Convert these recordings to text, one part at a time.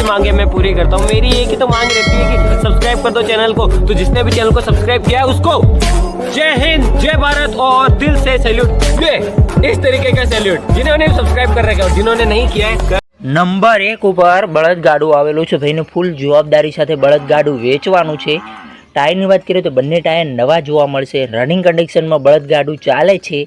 सबकी मांगे मैं पूरी करता हूँ मेरी एक ही तो मांग रहती है कि सब्सक्राइब कर दो चैनल को तो जिसने भी चैनल को सब्सक्राइब किया है उसको जय हिंद जय भारत और दिल से सैल्यूट ये इस तरीके का सैल्यूट जिन्होंने सब्सक्राइब कर रखा है और जिन्होंने नहीं किया है નંબર એક ઉપર બળદગાડું આવેલું છે ભાઈને ફૂલ જવાબદારી સાથે બળદગાડું વેચવાનું છે ટાયરની વાત કરીએ તો બંને ટાયર નવા જોવા મળશે રનિંગ કન્ડિશનમાં બળદગાડું ચાલે છે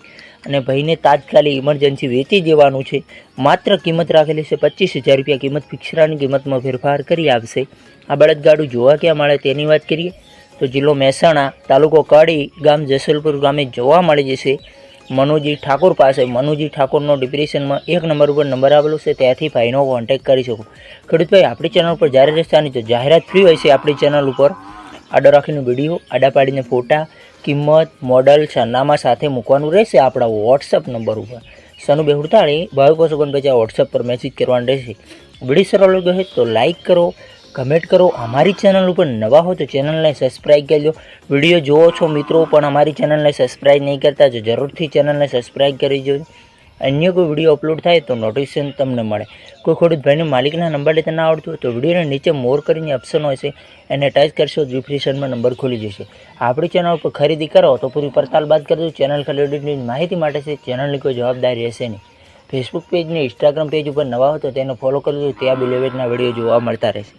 અને ભાઈને તાત્કાલિક ઇમરજન્સી વેચી દેવાનું છે. માત્ર કિંમત રાખેલી છે પચીસ હજાર રૂપિયા. કિંમત ફિક્સરાની કિંમતમાં ફેરફાર કરી આપશે આ બળદગાડું જોવા ક્યાં મળે તેની વાત કરીએ. તો જિલ્લો મહેસાણા તાલુકો કડી ગામ જસલપુર ગામે જોવા મળી જશે. મનુજી ઠાકોર પાસે મનુજી ઠાકોરનો ડિપ્રેશનમાં એક નંબર ઉપર નંબર આવેલો છે. ત્યાંથી ભાઈનો કોન્ટેક્ટ કરી શકો. ખેડૂતભાઈ, આપણી ચેનલ ઉપર જાહેરાત રસ્તાની તો જાહેરાત ફ્રી હોય છે, આપણી ચેનલ ઉપર આડો રાખીને વીડિયો, આડા પાડીને ફોટા, કિંમત, મોડલ, સરનામા સાથે મૂકવાનું રહેશે આપણા વોટ્સઅપ નંબર ઉપર. સનુ બેહુડતાળી ભાવિકો ઓગણ પચાસ વોટ્સઅપ પર મેસેજ કરવાનું રહેશે. વીડિયો સરળ લાગ્યો હોય તો લાઇક કરો કમેન્ટ કરો. અમારી ચેનલ ઉપર નવા હો તો ચેનલને સબસ્ક્રાઈબ કરી દો વીડિયો જુઓ છો મિત્રો, પણ અમારી ચેનલને સબસ્ક્રાઈબ નહીં કરતા તો જરૂરથી ચેનલને સબસ્ક્રાઈબ કરી જોજો. અન્ય કોઈ વીડિયો અપલોડ થાય તો નોટિફિકેશન તમને મળે. કોઈ ખેડૂત ભાઈને માલિકના નંબર લેતા ના આવડતું હોય તો વિડીયોને નીચે મોર કરીને ઓપ્શન હોય છે, એને ટચ કરશો ડિસ્ક્રિપ્શનમાં નંબર ખુલી જશે આપણી ચેનલ પર ખરીદી કરો તો પૂરી પડતાલ બાદ કરજો ચેનલ ખરીદીની માહિતી માટે છે ચેનલની કોઈ જવાબદારી રહેશે નહીં. ફેસબુક પેજ ને ઇન્સ્ટાગ્રામ પેજ ઉપર નવા હો તો તેને ફોલો કરજો ત્યાં બિલેવેટના વીડિયો જોવા મળતા રહેશે.